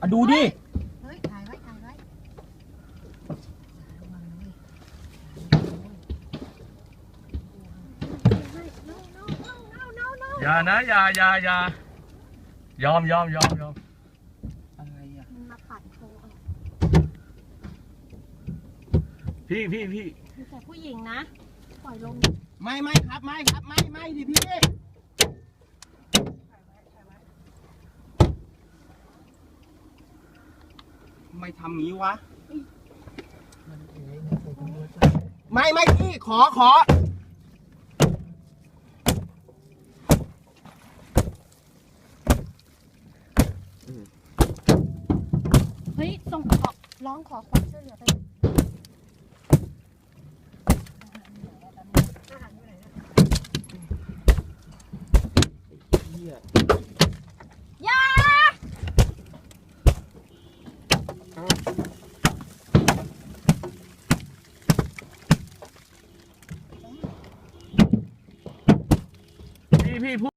อะดูดิ เฮ้ยถ่ายไว้ถ่ายไว้อย่านะอย่าอย่าอย่ายอมยอมยอมยอมอะไรอะมันมาปัดโคเอาพี่พี่พี่มีแต่ผู้หญิงนะ ปล่อยลง ไม่ไม่ครับไม่ครับไม่ไม่ดิพี่ทำ ไม่ทำงี้วะ ไม่ไม่พี่ขอขอ เฮ้ย ส่งขอร้องขอความช่วยเหลือไปอาหารอยู่ไหนนะ เหี้ย อย่า พี่พี่พูด